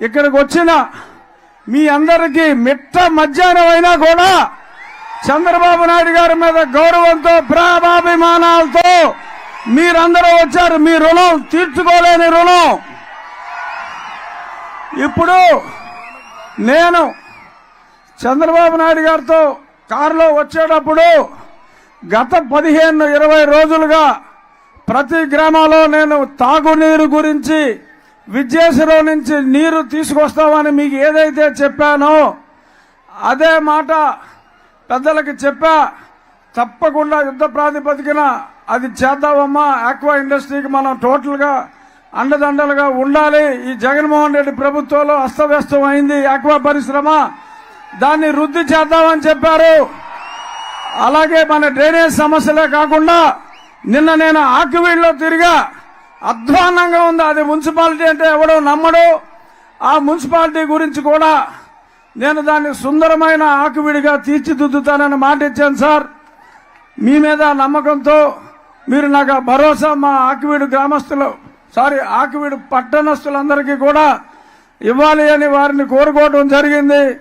ఇక్కడికి వచ్చిన మీ అందరికీ మిట్ట మధ్యాహ్నం అయినా కూడా చంద్రబాబు నాయుడు గారి మీద గౌరవంతో ప్రేమాభిమానాలతో మీరందరూ వచ్చారు. మీ రుణం తీర్చుకోలేని రుణం. ఇప్పుడు నేను చంద్రబాబు నాయుడు గారితో కారులో వచ్చేటప్పుడు గత పదిహేను ఇరవై రోజులుగా ప్రతి గ్రామంలో నేను తాగునీరు గురించి విద్యేశ్వరం నుంచి నీరు తీసుకొస్తామని మీకు ఏదైతే చెప్పానో అదే మాట పెద్దలకి చెప్పా తప్పకుండా యుద్ధ ప్రాతిపదికన అది చేద్దామమ్మా ఆక్వా ఇండస్ట్రీకి మనం టోటల్గా అండదండలుగా ఉండాలి. ఈ జగన్మోహన్ రెడ్డి ప్రభుత్వంలో అస్తవ్యస్తం అయింది ఆక్వా పరిశ్రమ. దాన్ని వృద్ధి చేద్దామని చెప్పారు. అలాగే మన డ్రైనేజ్ సమస్యలే కాకుండా నిన్న నేను ఆకివీడులో తిరిగా అధ్వానంగా ఉంది. అది మున్సిపాలిటీ అంటే ఎవడో నమ్మడు. ఆ మున్సిపాలిటీ గురించి కూడా నేను దాన్ని సుందరమైన ఆకువిడిగా తీర్చిదిద్దుతానని మాట ఇచ్చాను సార్. మీ మీద నమ్మకంతో మీరు నాకు ఆ భరోసా మా ఆకువీడు గ్రామస్తులు సారీ ఆకువీడు పట్టణస్తులందరికీ కూడా ఇవ్వాలి అని వారిని కోరుకోవడం జరిగింది.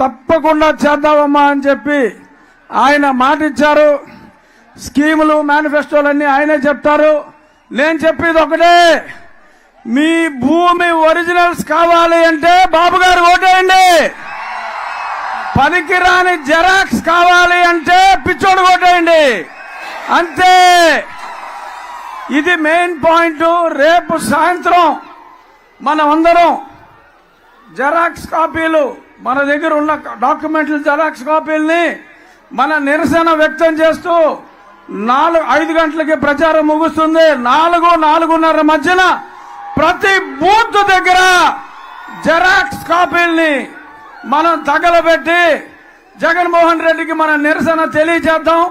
తప్పకుండా చేద్దామమ్మా అని చెప్పి ఆయన మాట ఇచ్చారు స్కీములు మేనిఫెస్టోలన్నీ ఆయనే చెప్తారు. నేను చెప్పేది ఒకటే. మీ భూమి ఒరిజినల్స్ కావాలి అంటే బాబు గారు ఓటేయండి. పనికిరాని జెరాక్స్ కావాలి అంటే పిచ్చోడు కొట్టేయండి అంతే. ఇది మెయిన్ పాయింట్. రేపు సాయంత్రం మనం అందరం జెరాక్స్ కాపీలు మన దగ్గర ఉన్న డాక్యుమెంట్లు జెరాక్స్ కాపీల్ని మన నిరసన వ్యక్తం చేస్తూ నాలుగు ఐదు గంటలకి ప్రచారం ముగుస్తుంది. నాలుగు నాలుగున్నర మధ్యన ప్రతి బూత్ దగ్గర జెరాక్స్ కాపీల్ని మనం తగలబెట్టి జగన్మోహన్ రెడ్డికి మన నిరసన తెలియజేద్దాం.